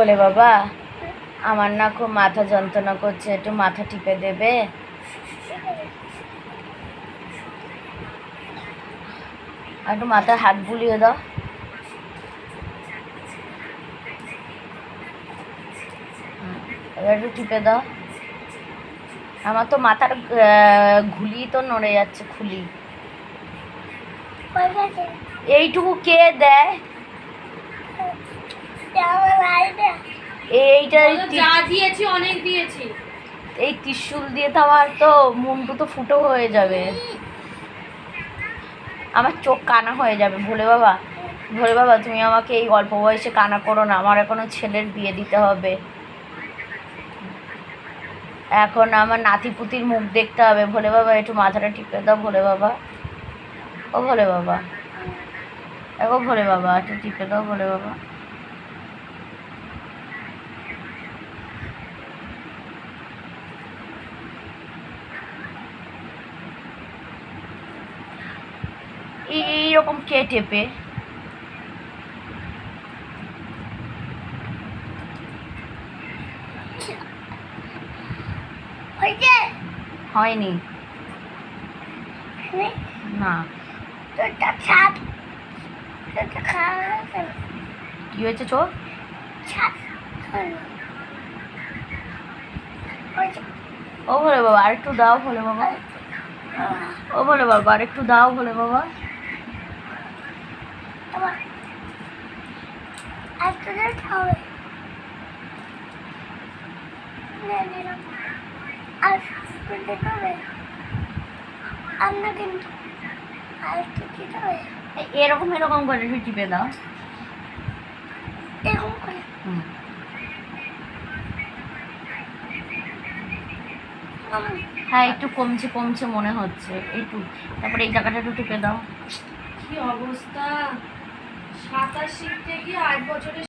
বলে বাবা আমার না খুব মাথা যন্ত্রণা করছে একটু মাথা টিপে দেবে? একটু মাথায় হাত বুলিয়ে দাও। এবার একটু টিপে দাও। আমার তো মাথার ঘুলি তো নড়ে যাচ্ছে খুলি। এইটুকু কে দেয়? এইটা যা দিয়েছি অনেক দিয়েছি। এই ত্রিশুল দিয়ে তো আমার তো মুন্টু তো ফুটো হয়ে যাবে। আমার চোখ কানা হয়ে যাবে ভোলে বাবা। ভোলে বাবা তুমি আমাকে এই অল্প বয়সে কানা করো না আমার এখনও ছেলের বিয়ে দিতে হবে। এখন আমার নাতিপুতির মুখ দেখতে হবে। ভোলে বাবা একটু মাথাটা টিপে দাও ভোলে বাবা। ও ভোলে বাবা। দেখো ভোলে বাবা একটু টিপে দাও ভোলে বাবা। এইরকম কে টেপে? হয়নি। না। কি হয়েছে চোখ ও ভোলে বাবা আরেকটু দাও ভোলে বাবা। ও ভোলে বাবা আরেকটু দাও ভোলে বাবা আমরা কিন্তু আর একটু দিতে হবে এ- এরকম এরকম করে একটু টিপে দাও। এরকম করে। হুম। হ্যাঁ একটু কমছে কমছে মনে হচ্ছে। একটু তারপরে এই জায়গাটা একটু টিপে দাও। কি অবস্থা? সাঁতার শিখতে গিয়ে আট বছরের